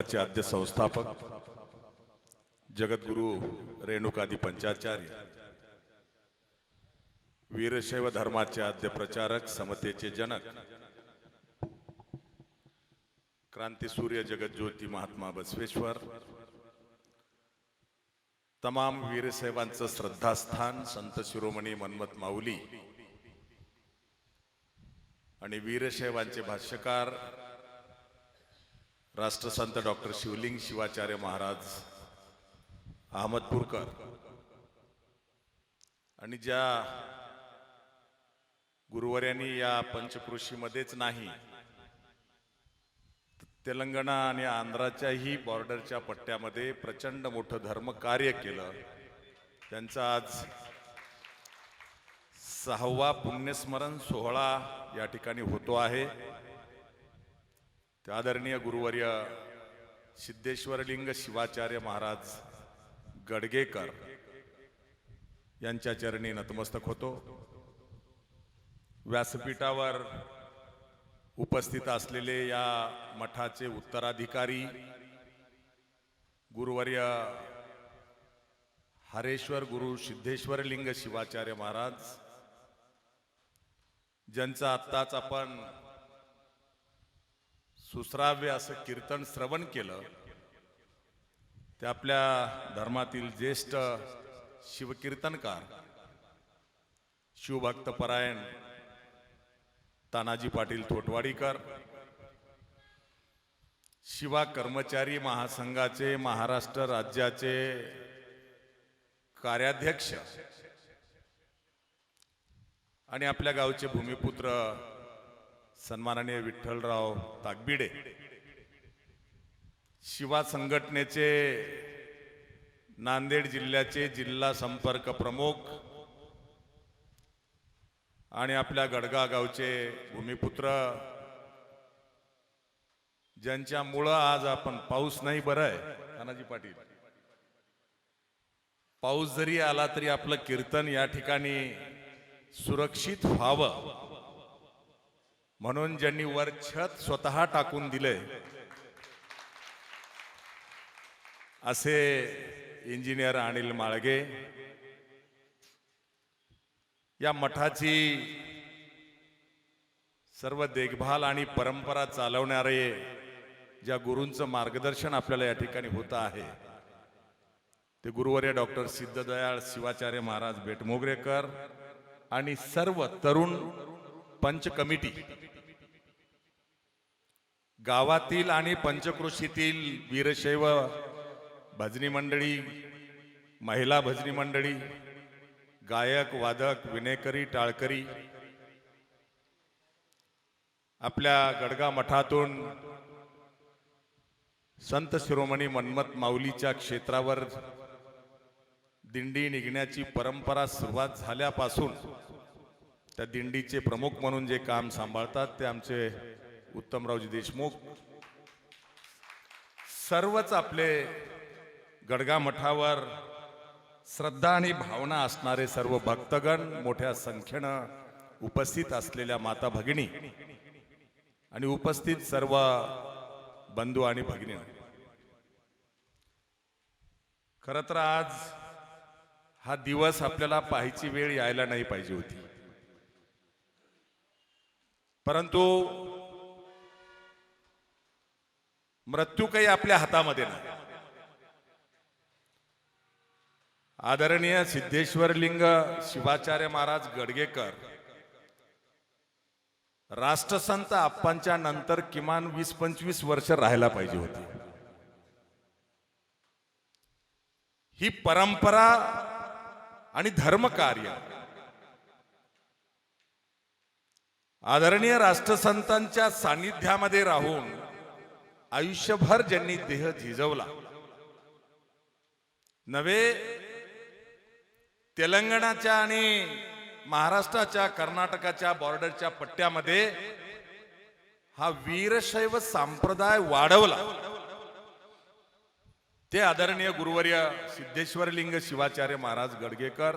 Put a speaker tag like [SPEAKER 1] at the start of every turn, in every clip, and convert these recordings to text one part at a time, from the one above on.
[SPEAKER 1] चे आद्य संस्थापक जगद्गुरु रेणुकादी पंचाचार्य वीरशैव धर्माचे आद्य प्रचारक समतेचे जनक क्रांती सूर्य जगज्योती महात्मा बसवेश्वर तमाम वीरसाहेबांचं श्रद्धास्थान संत शिरोमणी मन्मथ माऊली आणि वीरशैवांचे भाष्यकार राष्ट्रसंत डॉक्टर शिवलिंग शिवाचार्य महाराज अहमदपूरकर. आणि ज्या गुरुवर्यांनी या पंचकृषीमध्येच नाही तेलंगणा आणि आंध्राच्याही बॉर्डरच्या पट्ट्यामध्ये प्रचंड मोठं धर्म कार्य केलं. त्यांचा आज सहावा पुण्यस्मरण सोहळा या ठिकाणी होतो आहे. ते आदरणीय गुरुवर्य सिद्धेश्वरलिंग शिवाचार्य महाराज गडगेकर यांच्या चरणी नतमस्तक होतो. व्यासपीठावर उपस्थित असलेले या मठाचे उत्तराधिकारी गुरुवर्य हरेश्वर गुरु सिद्धेश्वरलिंग शिवाचार्य महाराज ज्यांचा आत्ताच आपण सुसराव्य असं कीर्तन श्रवण केलं. ते आपल्या धर्मातील ज्येष्ठ शिवकीर्तनकार शिवभक्तपरायण तानाजी पाटील थोटवाडीकर शिवा कर्मचारी महासंघाचे महाराष्ट्र राज्याचे कार्याध्यक्ष आणि आपल्या गावचे भूमिपुत्र सन्माननीय विठ्ठलराव ताकबिडे शिवा संघटनेचे नांदेड जिल्ह्याचे जिल्हा संपर्क प्रमुख आणि आपल्या गडगा गावचे भूमिपुत्र ज्यांच्यामुळं आज आपण पाऊस नाही बरं आहे तानाजी पाटील. पाऊस जरी आला तरी आपलं कीर्तन या ठिकाणी सुरक्षित व्हावं. म्हणून ज्यांनी वर छत स्वतः टाकून दिलंय असे इंजिनियर अनिल माळगे या मठाची सर्व देखभाल आणि परंपरा चालवणारे ज्या गुरूंचं मार्गदर्शन आपल्याला या ठिकाणी होत आहे ते गुरुवर्य डॉक्टर सिद्धदयाळ शिवाचार्य महाराज बेटमोगरेकर आणि सर्व तरुण पंच कमिटी गावातील आणि पंचकृषीतील वीरशैव भजनी मंडळी महिला भजनी मंडळी गायक वादक विनेकरी टाळकरी आपल्या गडगा मठातून संत शिरोमणी मन्मथ माऊलीच्या क्षेत्रावर दिंडी निघण्याची परंपरा सुरुवात झाल्यापासून त्या दिंडीचे प्रमुख म्हणून जे काम सांभाळतात ते आमचे उत्तमरावजी देशमुख सर्वच आपले गडगा मठावर श्रद्धा आणि भावना असणारे सर्व भक्तगण मोठ्या संख्येनं उपस्थित असलेल्या माता भगिनी आणि उपस्थित सर्व बंधू आणि भगिनी खर तर आज हा दिवस आपल्याला पाहायची वेळ यायला नाही पाहिजे होती. परंतु मृत्यू काही आपल्या हातामध्ये नाही. आदरणीय सिद्धेश्वरलिंग शिवाचार्य महाराज गडगेकर राष्ट्रसंत आप्पांच्या नंतर किमान वीस पंचवीस वर्ष राहायला पाहिजे होती. ही परंपरा आणि धर्मकार्य आदरणीय राष्ट्रसंतांच्या सानिध्यामध्ये राहून आयुष्यभर ज्यांनी देह झिजवला. नवे तेलंगणाच्या आणि महाराष्ट्राच्या कर्नाटकाच्या बॉर्डरच्या पट्ट्यामध्ये हा वीरशैव संप्रदाय वाढवला. ते आदरणीय गुरुवर्य सिद्धेश्वरलिंग शिवाचार्य महाराज गडगेकर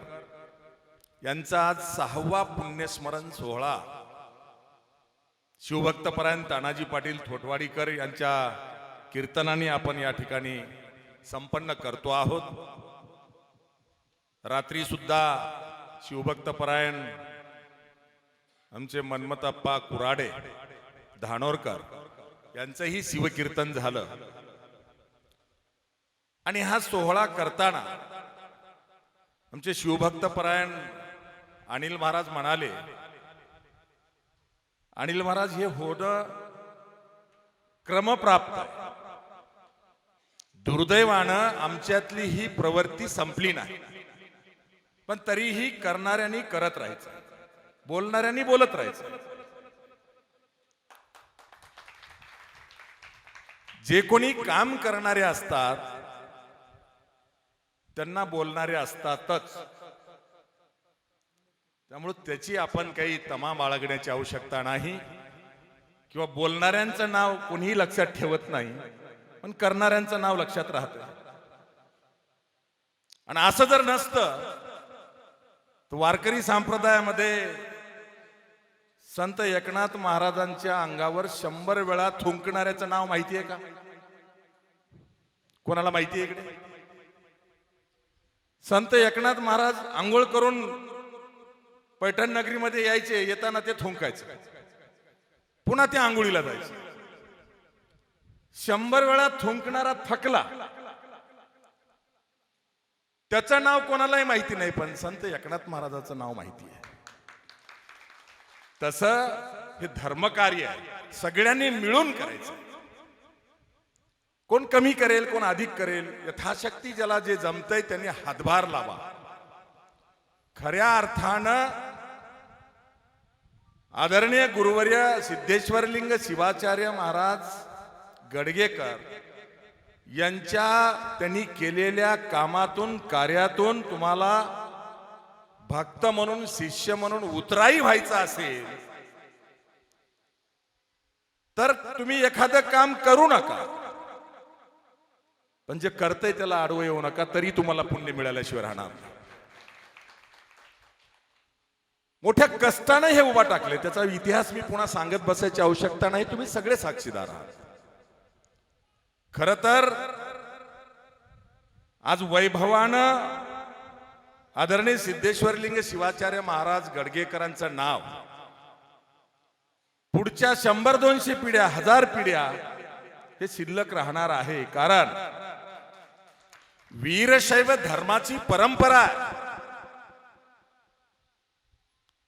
[SPEAKER 1] यांचा आज सहावा पुण्यस्मरण सोहळा. शिवभक्तपरायण तानाजी पाटील थोटवाडीकर यांच्या कीर्तनाने आपण या ठिकाणी संपन्न करतो आहोत. रात्री सुद्धा शिवभक्तपरायण आमचे मनमतप्पा कुराडे धानोरकर यांचंही शिवकीर्तन झालं. आणि हा सोहळा करताना आमचे शिवभक्तपरायण अनिल महाराज म्हणाले अनिल महाराज हे होणं क्रमप्राप्त दुर्दैवानं आमच्यातली ही प्रवृत्ती संपली नाही. पण तरीही करणाऱ्यांनी करत राहायचं. बोलणाऱ्यांनी बोलत राहायचं. जे कोणी काम करणारे असतात त्यांना बोलणारे असतातच. त्यामुळं त्याची आपण काही तमा बाळगण्याची आवश्यकता नाही. किंवा बोलणाऱ्यांचं नाव कोणीही लक्षात ठेवत नाही पण करणाऱ्यांचं नाव लक्षात राहतं. आणि असं जर नसतं तर वारकरी संप्रदायामध्ये संत एकनाथ महाराजांच्या अंगावर शंभर वेळा थुंकणाऱ्याचं नाव माहिती आहे का? कोणाला माहिती आहे इकडे? संत एकनाथ महाराज आंघोळ करून पैठण नगरीमध्ये यायचे येताना ते थुंकायचे. पुन्हा ते आंघोळीला जायचे. शंभर वेळा थुंकणारा थकला. त्याचं नाव कोणालाही माहिती नाही पण संत एकनाथ महाराजाचं नाव माहिती आहे. तस हे धर्मकार्य आहे. सगळ्यांनी मिळून करायचं. कोण कमी करेल कोण अधिक करेल यथाशक्ती ज्याला जे जमतंय त्यांनी हातभार लावा. खऱ्या अर्थानं आदरणीय गुरुवर्य सिद्धेश्वरलिंग शिवाचार्य महाराज गडगेकर यांच्या त्यांनी केलेल्या कामातून कार्यातून तुम्हाला भक्त म्हणून शिष्य म्हणून उतराई व्हायचं असेल तर तुम्ही एखादं काम करू नका. पण जे करतंय त्याला आडवं येऊ नका तरी तुम्हाला पुण्य मिळाल्याशिवाय राहणार नाही. मोठ्या कष्टाने हे उभा टाकले त्याचा इतिहास मी पुन्हा सांगत बसायची आवश्यकता नाही. तुम्ही सगळे साक्षीदार आहात. खर तर आज वैभवानं आदरणीय सिद्धेश्वरलिंग शिवाचार्य महाराज गडगेकरांचं नाव पुढच्या शंभर दोनशे पिढ्या हजार पिढ्या हे शिल्लक राहणार आहे. कारण वीरशैव धर्माची परंपरा आहे.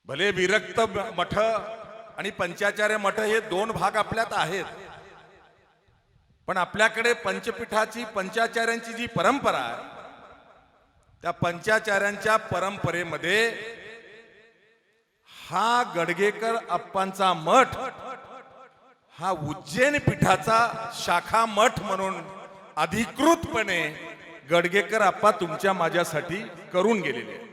[SPEAKER 1] भले विरक्त मठ आणि पंचाचार्य मठ हे दोन भाग आपल्यात आहेत. पण आपल्याकडे पंचपीठाची पंचाचार्यांची जी परंपरा आहे त्या पंचाचार्यांच्या परंपरेमध्ये हा गडगेकर अप्पांचा मठ हा उज्जैन पीठाचा शाखा मठ म्हणून अधिकृतपणे गडगेकर अप्पा तुमच्या माझ्यासाठी करून गेलेले आहेत.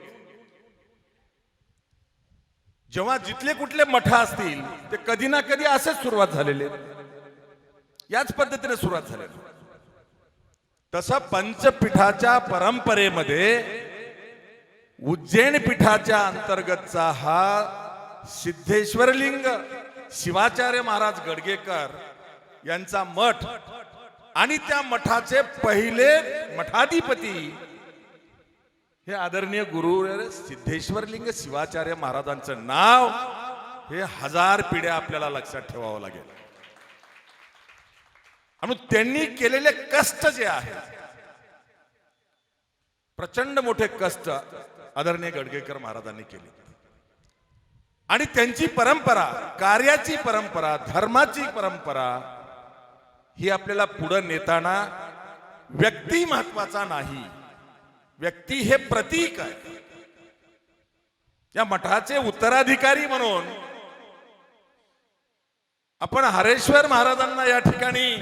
[SPEAKER 1] जेव्हा जिथले कुठले मठ असतील ते कधी ना कधी असेच सुरुवात झालेले याच पद्धतीने सुरुवात झालेली तसं पंचपीठाच्या परंपरेमध्ये उज्जैन पीठाच्या अंतर्गतचा हा सिद्धेश्वरलिंग शिवाचार्य महाराज गडगेकर यांचा मठ आणि त्या मठाचे पहिले मठाधिपती हे आदरणीय गुरु सिद्धेश्वरलिंग शिवाचार्य महाराजांचं नाव हे हजार पिढ्या आपल्याला लक्षात ठेवावं लागेल. आणि त्यांनी केलेले कष्ट जे आहेत प्रचंड मोठे कष्ट आदरणीय गडगेकर महाराजांनी केले. आणि त्यांची परंपरा कार्याची परंपरा धर्माची परंपरा ही आपल्याला पुढे नेताना व्यक्ती महत्त्वाचा नाही. व्यक्ती हे प्रतीक आहे. या मठाचे उत्तराधिकारी म्हणून आपण हरेश्वर महाराजांना या ठिकाणी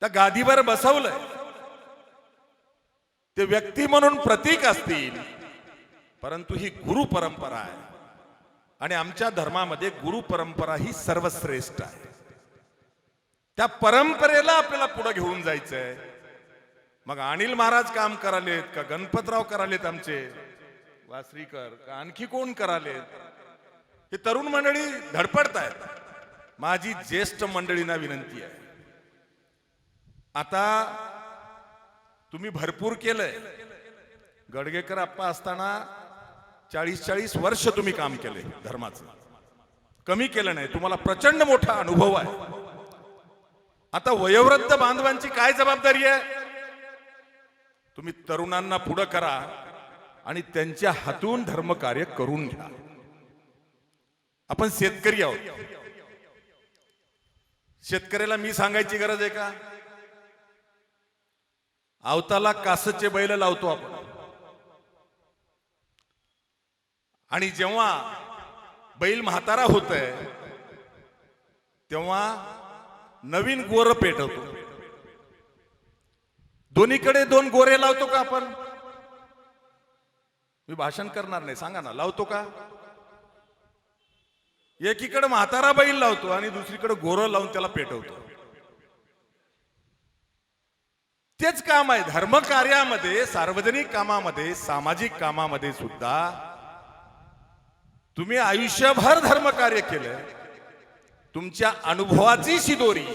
[SPEAKER 1] त्या गादीवर बसवलंय. ते व्यक्ती म्हणून प्रतीक असतील परंतु ही गुरु परंपरा आहे. आणि आमच्या धर्मामध्ये गुरु परंपरा ही सर्वश्रेष्ठ आहे. त्या परंपरेला आपल्याला पुढे घेऊन जायचंय. मग अनिल महाराज काम करालेत का गणपतराव करालेत आमचे? वासरीकर का आणखी कोण करालेत? हे तरुण मंडळी धडपडतायत. माझी ज्येष्ठ मंडळींना विनंती आहे. आता तुम्ही भरपूर केलंय. गडगेकर आप्पा असताना चाळीस चाळीस वर्ष तुम्ही काम केले धर्माचं. कमी केलं नाही तुम्हाला प्रचंड मोठा अनुभव आहे. आता वयोवृद्ध बांधवांची काय जबाबदारी आहे? तुम्ही तरुणांना पुढं करा आणि त्यांच्या हातून धर्मकार्य करून घ्या. आपण शेतकरी आहोत. शेतकऱ्याला मी सांगायची गरज आहे का? आवताला कासचे बैल लावतो आपण. आणि जेव्हा बैल म्हातारा होत आहे तेव्हा नवीन गोर पेटवतो. दोन्हीकडे दोन गोरे लावतो का आपण? मी भाषण करणार नाही सांगा ना लावतो का? एकीकडे म्हातारा बैल लावतो आणि दुसरीकडे गोरं लावून त्याला पेटवतो. तेच काम आहे धर्म कार्यामध्ये सार्वजनिक कामामध्ये सामाजिक कामामध्ये सुद्धा तुम्ही आयुष्यभर धर्म कार्य केलं तुमच्या अनुभवाची शिदोरी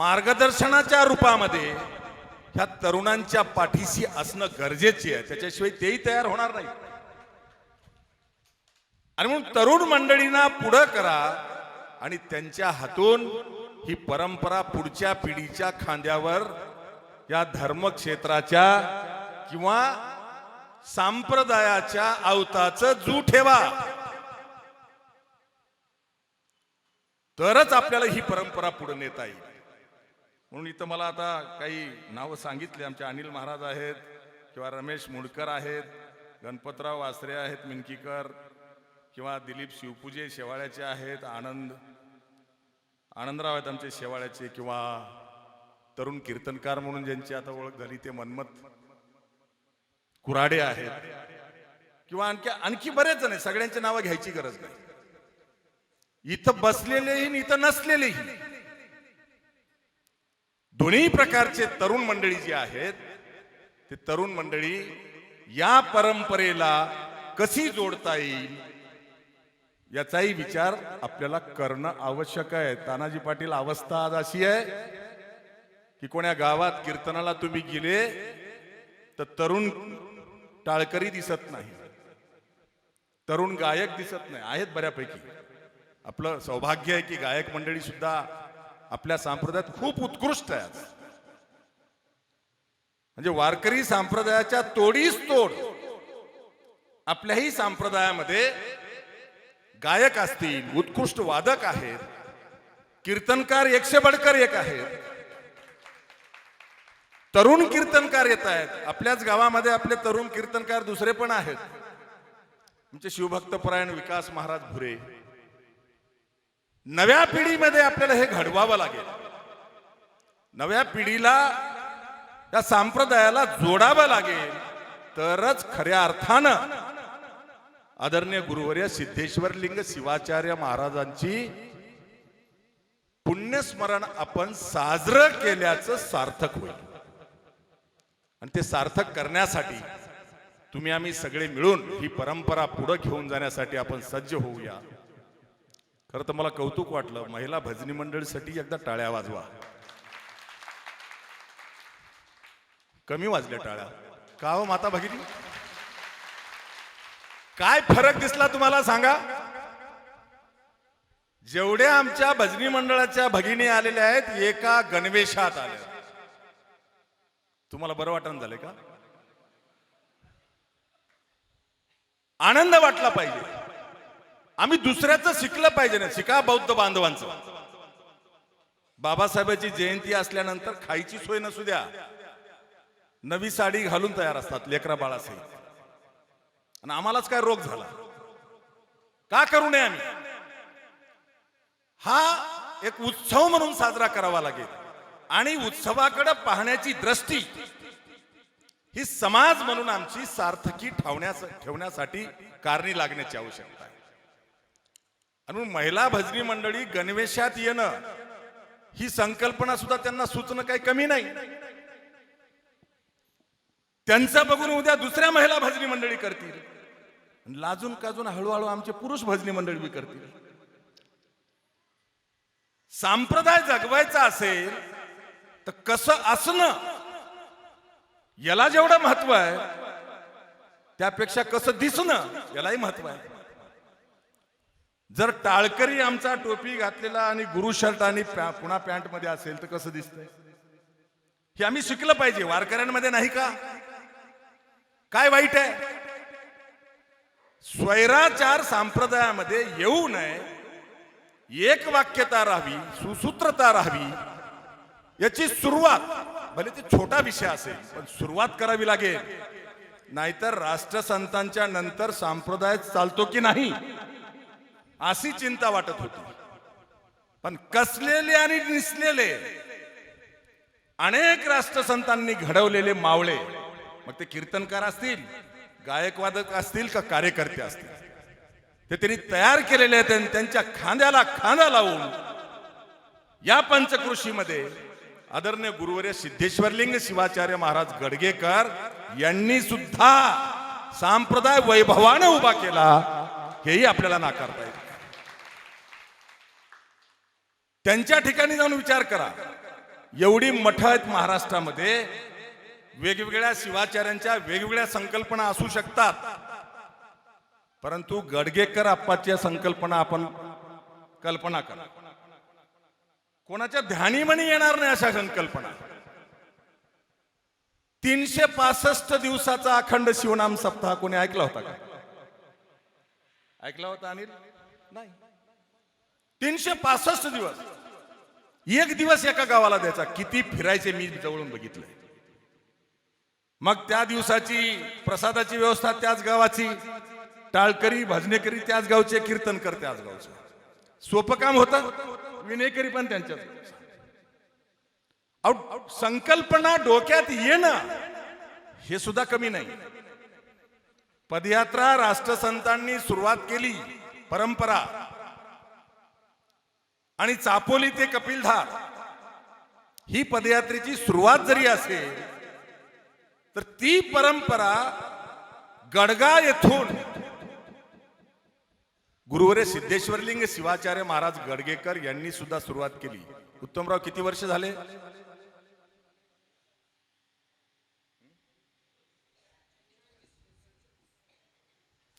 [SPEAKER 1] मार्गदर्शनाच्या रूपामध्ये ह्या तरुणांच्या पाठीशी असणं गरजेचे आहे. त्याच्याशिवाय तेही तयार होणार नाही. आणि म्हणून तरुण मंडळींना पुढं करा आणि त्यांच्या हातून ही परंपरा पुढच्या पिढीच्या खांद्यावर या धर्मक्षेत्राच्या किंवा सांप्रदायाच्या आवताचं जू ठेवा. तरच आपल्याला ही परंपरा पुढे नेता येईल. म्हणून इथं मला आता काही नावं सांगितली. आमचे अनिल महाराज आहेत किंवा रमेश मुडकर आहेत गणपतराव वासरे आहेत मिनकीकर किंवा दिलीप शिवपूजे शेवाळ्याचे आहेत आनंद आनंदराव आहेत आमचे शेवाळ्याचे किंवा तरुण कीर्तनकार म्हणून ज्यांची आता ओळख झाली ते मन्मत कुराडे आहेत. किंवा आणखी आणखी बरेच जण आहेत सगळ्यांची नावं घ्यायची गरज नाही. इथं बसलेलेही इथं नसलेलेही. दोन्ही प्रकारचे तरुण मंडळी जी आहेत ते तरुण मंडळी या परंपरेला कशी जोडता येईल याचाही विचार आपल्याला करणं आवश्यक आहे. तानाजी पाटील अवस्था आज अशी आहे की कोण्या गावात कीर्तनाला तुम्ही गेले तर तरुण टाळकरी दिसत नाही. तरुण गायक दिसत नाही. आहेत बऱ्यापैकी. आपलं सौभाग्य आहे की गायक मंडळी सुद्धा आपल्या संप्रदायात खूप उत्कृष्ट आहे म्हणजे वारकरी संप्रदायाच्या तोडीस तोड. आपल्याही संप्रदायामध्ये गायक असतील उत्कृष्ट वादक आहेत कीर्तनकार एकशे बडकर एक आहेत. तरुण कीर्तनकार येत आहेत. आपल्याच गावामध्ये आपले तरुण कीर्तनकार दुसरे पण आहेत. आमचे शिवभक्तपरायण विकास महाराज भुरे नव्या पिढीमध्ये आपल्याला हे घडवावं लागेल. नव्या पिढीला या संप्रदायाला जोडावं लागेल. तरच खऱ्या अर्थानं आदरणीय गुरुवर्य सिद्धेश्वर लिंग शिवाचार्य महाराजांची पुण्यस्मरण आपण साजरं केल्याचं सार्थक होईल. आणि ते सार्थक करण्यासाठी तुम्ही आम्ही सगळे मिळून ही परंपरा पुढे घेऊन जाण्यासाठी आपण सज्ज होऊया. खरं तर मला कौतुक वाटलं. महिला भजनी मंडळीसाठी एकदा टाळ्या वाजवा. कमी वाजल्या टाळ्या. का हो माता भगिनी? काय फरक दिसला तुम्हाला सांगा? जेवढ्या आमच्या भजनी मंडळाच्या भगिनी आलेल्या आहेत एका गणवेशात आल्या तुम्हाला बरं वाटण झालंय का? आनंद वाटला पाहिजे. आम्ही दुसऱ्याचं शिकलं पाहिजे ना शिका बौद्ध बांधवांचं. बाबासाहेबांची जयंती असल्यानंतर खायची सोय नसू द्या. नवी साडी घालून तयार असतात लेकरा बाळासहित आणि आम्हालाच काय रोग झाला? का करू नये आम्ही? हा एक उत्सव म्हणून साजरा करावा लागेल. आणि उत्सवाकडे पाहण्याची दृष्टी ही समाज म्हणून आमची सार्थकी ठेवण्यास ठेवण्यासाठी कारणी लागण्याची आवश्यकता आहे. म्हणून महिला भजनी मंडळी गणवेशात येणं ही संकल्पना सुद्धा त्यांना सुचणं काही कमी नाही. त्यांचं बघून उद्या दुसऱ्या महिला भजनी मंडळी करतील. लाजून काजून हळूहळू आमचे पुरुष भजनी मंडळी बी करतील. संप्रदाय जगवायचा असेल तर कसं असणं याला जेवढं महत्त्व आहे त्यापेक्षा कसं दिसणं यालाही महत्त्व आहे. जर टाळकरी आमचा टोपी घातलेला आणि गुरु शर्ट आणि पुन्हा पॅन्टमध्ये असेल तर कसं दिसतंय? हे आम्ही शिकलं पाहिजे वारकऱ्यांमध्ये नाही का? काय वाईट आहे? स्वैराचार संप्रदायामध्ये येऊ नये एक वाक्यता राहावी सुसूत्रता राहावी याची सुरुवात भले ते छोटा विषय असेल पण सुरुवात करावी लागेल. नाहीतर राष्ट्रसंतांच्या नंतर संप्रदाय चालतो की नाही? अशी चिंता वाटत होती. पण कसलेले आणि निसलेले अनेक राष्ट्रसंतांनी घडवलेले मावळे मग ते कीर्तनकार असतील गायकवादक असतील का कार्यकर्ते असतील ते त्यांनी तयार केलेले आहेत आणि त्यांच्या खांद्याला खांदा लावून या पंचकृषीमध्ये आदरणीय गुरुवर्य सिद्धेश्वरलिंग शिवाचार्य महाराज गडगेकर यांनी सुद्धा सांप्रदाय वैभवानं उभा केला हेही आपल्याला नाकारता येईल त्यांच्या ठिकाणी जाऊन विचार करा. एवढी मठ आहेत महाराष्ट्रामध्ये. वेगवेगळ्या शिवाचार्यांच्या वेगवेगळ्या संकल्पना असू शकतात. परंतु गडगेकर आप्पाच्या संकल्पना आपण कल्पना करा. कोणाच्या ध्यानीमणी येणार नाही अशा संकल्पना. तीनशे पासष्ट दिवसाचा अखंड शिवनाम सप्ताह कोणी ऐकला होता का? ऐकला होता अनिल? नाही. तीनशे पासष्ट दिवस. एक दिवस एका गावाला द्यायचा. किती फिरायचे मी जवळून बघितलंय. मग त्या दिवसाची प्रसादाची व्यवस्था त्याच गावाची. टाळकरी भजनेकरी त्याच गावचे कीर्तनकर त्याच गावचे. सोपं काम होतं. विनेकरी पण त्यांच्याच संकल्पना डोक्यात येणं हे सुद्धा कमी नाही. पदयात्रा राष्ट्रसंतांनी सुरुवात केली. परंपरा. आणि चापोली ते कपिलधार. ही पदयात्रेची सुरुवात जरी असेल तर ती परंपरा गडगा येथून गुरुवरे सिद्धेश्वरलिंग शिवाचार्य महाराज गडगेकर यांनी सुद्धा सुरुवात केली. उत्तमराव किती वर्ष झाले?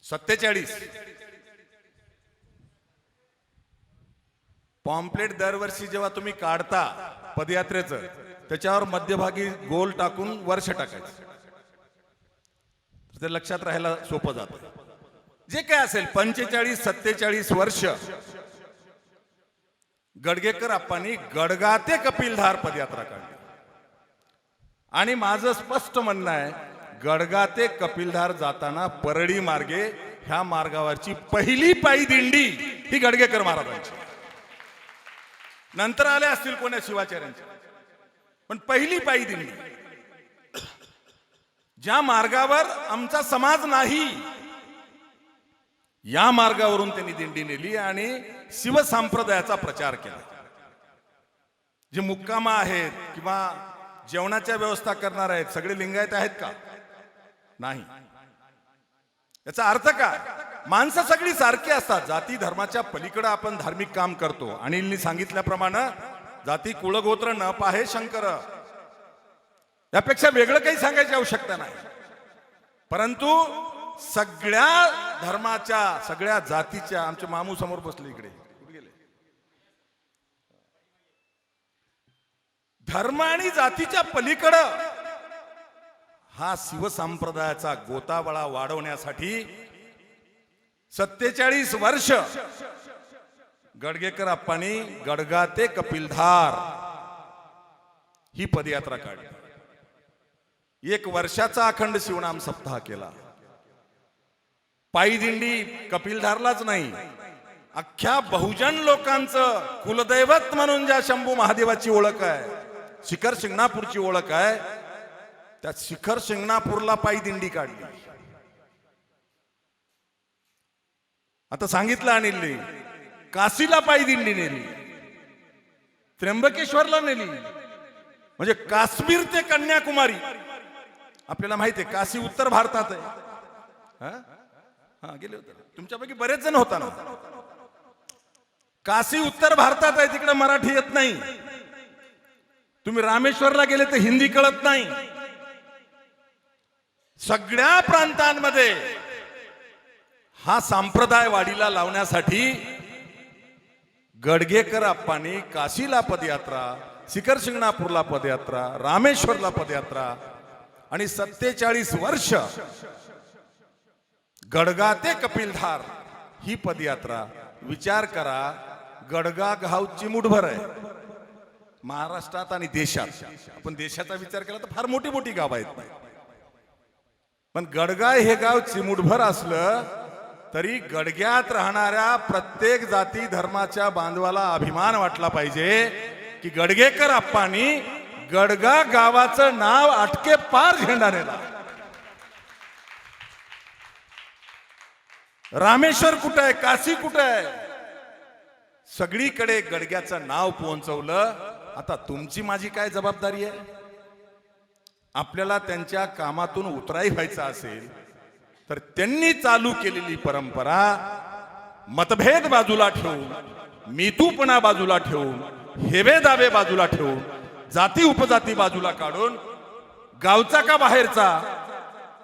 [SPEAKER 1] सत्तेचाळीस. पॉम्पलेट दरवर्षी जेव्हा तुम्ही काढता पदयात्रेचं त्याच्यावर मध्यभागी गोल टाकून वर्ष टाकायचं. ते लक्षात राहायला सोपं जातं. जे काय असेल पंचेचाळीस सत्तेचाळीस वर्ष. गडगेकर आप्पांनी गडगाते कपिलधार पदयात्रा काढली. आणि माझं स्पष्ट म्हणणं आहे गडगा ते कपिलधार जाताना परळी मार्गे ह्या मार्गावरची पहिली पायी दिंडी ही गडगेकर महाराजांची. नंतर आले असतील कोण्या शिवाचार्यांच्या पण पहिली पायी दिली ज्या मार्गावर आमचा समाज नाही या मार्गावरून त्यांनी दिंडी नेली आणि शिवसंप्रदायाचा प्रचार केला. जे मुक्कामा आहेत किंवा जेवणाच्या व्यवस्था करणार आहेत सगळे लिंगायत आहेत का? नाही. याचा अर्थ काय? माणसं सगळी सारखी असतात. जाती धर्माच्या पलीकडे आपण धार्मिक काम करतो. अनिलनी सांगितल्याप्रमाणे जाती कुळगोत्र न पाहे शंकर. यापेक्षा वेगळं काही सांगायची आवश्यकता नाही. परंतु सगळ्या धर्माच्या सगळ्या जातीच्या आमचे मामू समोर बसले इकडे. धर्म आणि जातीच्या पलीकडं हा शिवसंप्रदायाचा गोतावळा वाढवण्यासाठी सत्तेचाळीस वर्ष. गडगेकर आप्पांनी गडगा ते कपिलधार ही पदयात्रा काढली. एक वर्षाचा अखंड शिवनाम सप्ताह केला. पायी दिंडी कपिलधारलाच नाही. अख्ख्या बहुजन लोकांचं कुलदैवत म्हणून ज्या शंभू महादेवाची ओळख आहे शिखर शिंगणापूरची ओळख आहे त्या शिखर शिंगणापूरला पायी दिंडी काढली. आता सांगितलं अनिलने काशीला पायी दिंडी नेली त्र्यंबकेश्वरला नेली. म्हणजे काश्मीर ते कन्याकुमारी. आपल्याला माहिती आहे काशी उत्तर भारतात आहे. हा? हा गेले होते. तुमच्यापैकी बरेच जण होता ना. काशी उत्तर भारतात आहे तिकडे मराठी येत नाही. तुम्ही रामेश्वरला गेले तर हिंदी कळत नाही. सगळ्या प्रांतांमध्ये हा संप्रदाय वाढीला लावण्यासाठी गडगेकर अप्पांनी काशीला पदयात्रा शिखर शिंगणापूरला पदयात्रा रामेश्वरला पदयात्रा आणि सत्तेचाळीस वर्ष गडगा ते कपिलधार ही पदयात्रा. विचार करा गडगा गाव चिमुटभर आहे. महाराष्ट्रात आणि देशात. आपण देशाचा विचार केला तर फार मोठी मोठी गाव आहेत. पण गडगा हे गाव चिमुटभर असलं तरी गडग्यात राहणाऱ्या प्रत्येक जाती धर्माच्या बांधवाला अभिमान वाटला पाहिजे की गडगेकर आप्पांनी गडगा गावाचं नाव आटके पार झेंडा नेला रामेश्वर कुठं आहे? काशी कुठं आहे? सगळीकडे गडग्याचं नाव पोहोचवलं. आता तुमची माझी काय जबाबदारी आहे? आपल्याला त्यांच्या कामातून उतराई व्हायचं असेल तर त्यांनी चालू केलेली परंपरा मतभेद बाजूला ठेवून मीतूपणा बाजूला ठेवून हेवे दावे बाजूला ठेवून जाती उपजाती बाजूला काढून गावचा का बाहेरचा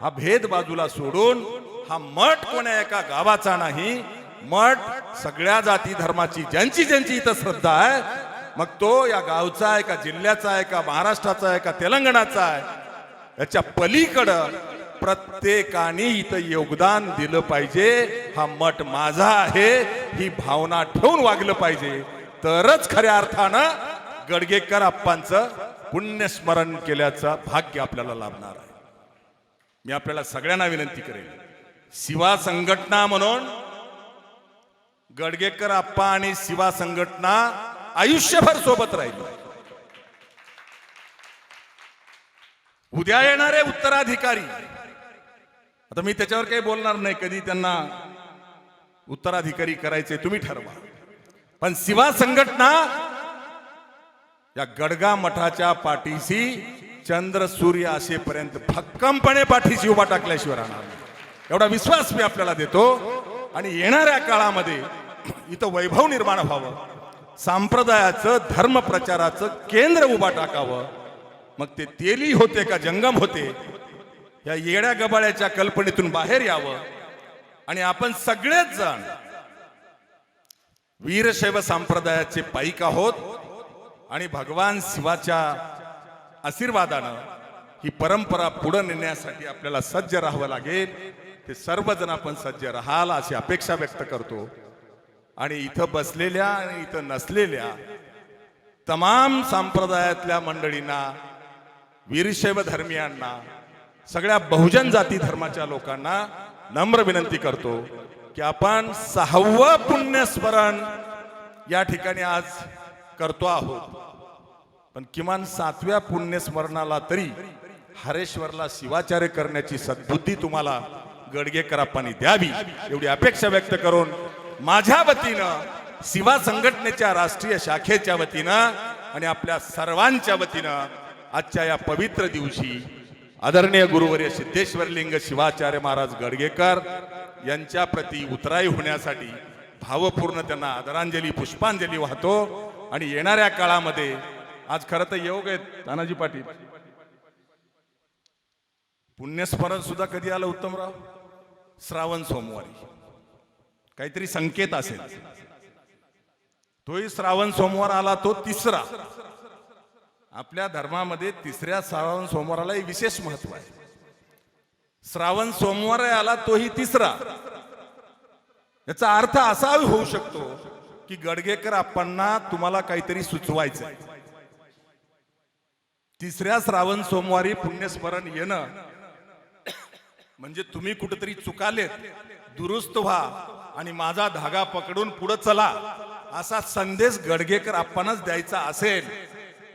[SPEAKER 1] हा भेद बाजूला सोडून हा मठ कोण्या एका गावाचा नाही मठ सगळ्या जाती धर्माची ज्यांची ज्यांची इथं श्रद्धा आहे मग तो या गावचा आहे का जिल्ह्याचा आहे का महाराष्ट्राचा आहे का तेलंगणाचा आहे याच्या पलीकडं प्रत्येकाने इथं योगदान दिलं पाहिजे. हा मठ माझा आहे. ही भावना ठेवून वागलं पाहिजे. तरच खऱ्या अर्थानं गडगेकर अप्पांचं पुण्यस्मरण केल्याचं भाग्य आपल्याला लाभणार आहे. मी आपल्याला सगळ्यांना विनंती करेन. शिवा संघटना म्हणून गडगेकर आप्पा आणि शिवा संघटना आयुष्यभर सोबत राहील. उद्या येणारे उत्तराधिकारी आता मी त्याच्यावर काही बोलणार नाही. कधी त्यांना उत्तराधिकारी करायचे तुम्ही ठरवा. पण शिवा संघटना या गडगा मठाच्या पाठीशी चंद्र सूर्य असेपर्यंत भक्कमपणे पाठीशी उभा टाकल्याशिवाय राहणार एवढा विश्वास मी आपल्याला देतो. आणि येणाऱ्या काळामध्ये इथं वैभव निर्माण व्हावं. सांप्रदायाचं धर्मप्रचाराचं केंद्र उभा टाकावं. मग ते तेली होते का जंगम होते? या येड्या गबाळ्याच्या कल्पनेतून बाहेर यावं आणि आपण सगळेच जण वीरशैव संप्रदायाचे पाईक आहोत आणि भगवान शिवाच्या आशीर्वादानं ही परंपरा पुढे नेण्यासाठी आपल्याला सज्ज राहावं लागेल. ते सर्वजण आपण सज्ज राहाल अशी अपेक्षा व्यक्त करतो. आणि इथं बसलेल्या आणि इथं नसलेल्या तमाम संप्रदायातल्या मंडळींना वीरशैव धर्मियांना सगळ्या बहुजन जाती धर्माच्या लोकांना नम्र विनंती करतो की आपण सहावं पुण्यस्मरण या ठिकाणी आज करतो आहोत. पण किमान सातव्या पुण्यस्मरणाला तरी हरेश्वरला शिवाचार्य करण्याची सद्बुद्धी तुम्हाला गडगेकराप्पांनी द्यावी एवढी अपेक्षा व्यक्त करून माझ्या वतीनं शिवा संघटनेच्या राष्ट्रीय शाखेच्या वतीनं आणि आपल्या सर्वांच्या वतीनं आजच्या या पवित्र दिवशी आदरणीय गुरुवर्य सिद्धेश्वर लिंग शिवाचार्य महाराज गडगेकर यांच्या प्रती उतराई होण्यासाठी भावपूर्ण त्यांना आदरांजली पुष्पांजली वाहतो. आणि येणाऱ्या काळामध्ये आज खरं तर योग आहेत तानाजी पाटील. पुण्यस्मरण सुद्धा कधी आलं उत्तमराव? श्रावण सोमवारी. काहीतरी संकेत असेल. तोही श्रावण सोमवार आला तो तिसरा. आपल्या धर्मामध्ये तिसऱ्या श्रावण सोमवारालाही विशेष महत्त्व आहे. श्रावण सोमवार आला तोही तिसरा. याचा अर्थ असा होऊ शकतो की गडगेकर आपणना तुम्हाला काहीतरी सुचवायचं तिसऱ्या श्रावण सोमवारी पुण्यस्मरण येणं म्हणजे तुम्ही कुठेतरी चुकालेत दुरुस्त व्हा आणि माझा धागा पकडून पुढे चला असा संदेश गडगेकर आपणच द्यायचा असेल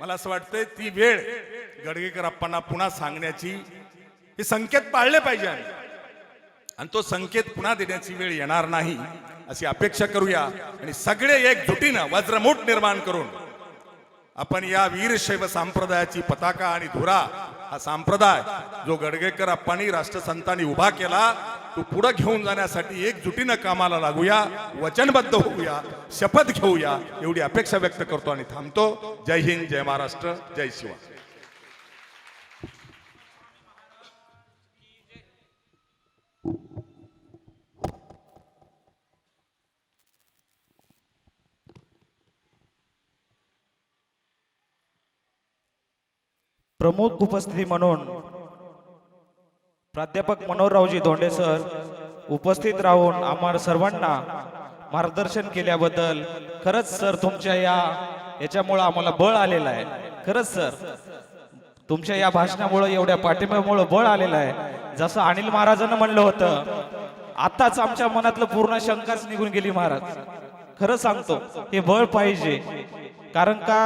[SPEAKER 1] मला असं वाटतंय ती वेळ गडगेकर अप्पांना पुन्हा सांगण्याची हे संकेत पाळले पाहिजे आम्ही. आणि तो संकेत पुन्हा देण्याची वेळ येणार नाही अशी अपेक्षा करूया आणि सगळे एकजुटीनं वज्रमूठ निर्माण करून आपण या वीरशैव संप्रदायाची पताका आणि धुरा हा संप्रदाय जो गडगेकर अप्पांनी राष्ट्रसंतांनी उभा केला तो पुढे घेऊन जाण्यासाठी एकजुटीनं कामाला लागूया वचनबद्ध होऊया शपथ घेऊया एवढी अपेक्षा व्यक्त करतो आणि थांबतो. जय हिंद जय महाराष्ट्र जय शिवा.
[SPEAKER 2] प्रमुख उपस्थिती म्हणून प्राध्यापक मनोहररावजी धोंडे सर उपस्थित राहून आम्हाला सर्वांना मार्गदर्शन केल्याबद्दल खरंच सर तुमच्या या याच्यामुळं आम्हाला बळ आलेलं आहे. खरंच सर तुमच्या या भाषणामुळं एवढ्या पाठिंब्यामुळं बळ आलेलं आहे. जसं अनिल महाराजांना म्हणलं होतं आताच आमच्या मनातलं पूर्ण शंकाच निघून गेली महाराज. खरं सांगतो हे बळ पाहिजे. कारण का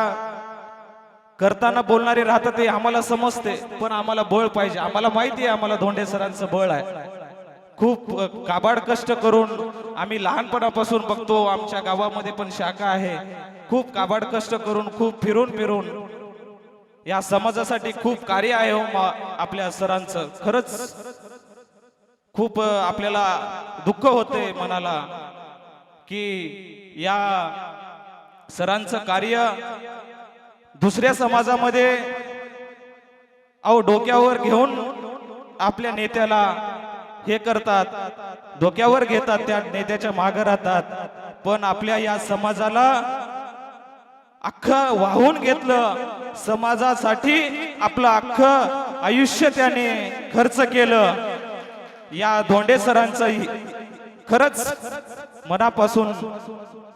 [SPEAKER 2] करताना बोलणारे राहतात ते आम्हाला समजते पण आम्हाला बळ पाहिजे. आम्हाला माहिती आहे आम्हाला धोंडे सरांचं बळ आहे. खूप काबाड कष्ट करून आम्ही लहानपणापासून बघतो आमच्या गावामध्ये पण शाखा आहे. खूप काबाड कष्ट करून खूप फिरून फिरून. या समाजासाठी खूप कार्य आहे हो आपल्या सरांचं. खरंच खूप आपल्याला दुःख होते मनाला की या सरांचं कार्य दुसऱ्या समाजामध्ये अहो डोक्यावर घेऊन आपल्या नेत्याला हे करतात. डोक्यावर घेतात त्या नेत्याच्या मागे राहतात. पण आपल्या या समाजाला अख्खं वाहून घेतलं समाजासाठी आपलं अख्खं आयुष्य त्याने खर्च केलं. या धोंडे सरांचं खरंच मनापासून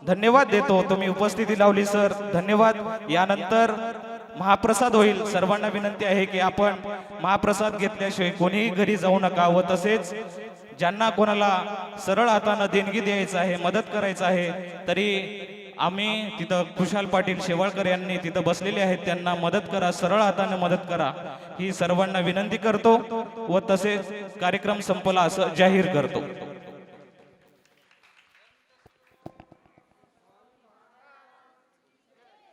[SPEAKER 2] धन्यवाद देतो. तुम्ही उपस्थिती लावली सर. धन्यवाद. यानंतर महाप्रसाद होईल. सर्वांना विनंती आहे की आपण महाप्रसाद घेतल्याशिवाय कोणीही घरी जाऊ नका व तसेच ज्यांना कोणाला सरळ हातानं देणगी द्यायचं आहे मदत करायचं आहे तरी आम्ही तिथं खुशाल पाटील शेवाळकर यांनी तिथं बसलेले आहेत. त्यांना मदत करा सरळ हाताने मदत करा. ही सर्वांना विनंती करतो व तसेच कार्यक्रम संपला असं जाहीर करतो.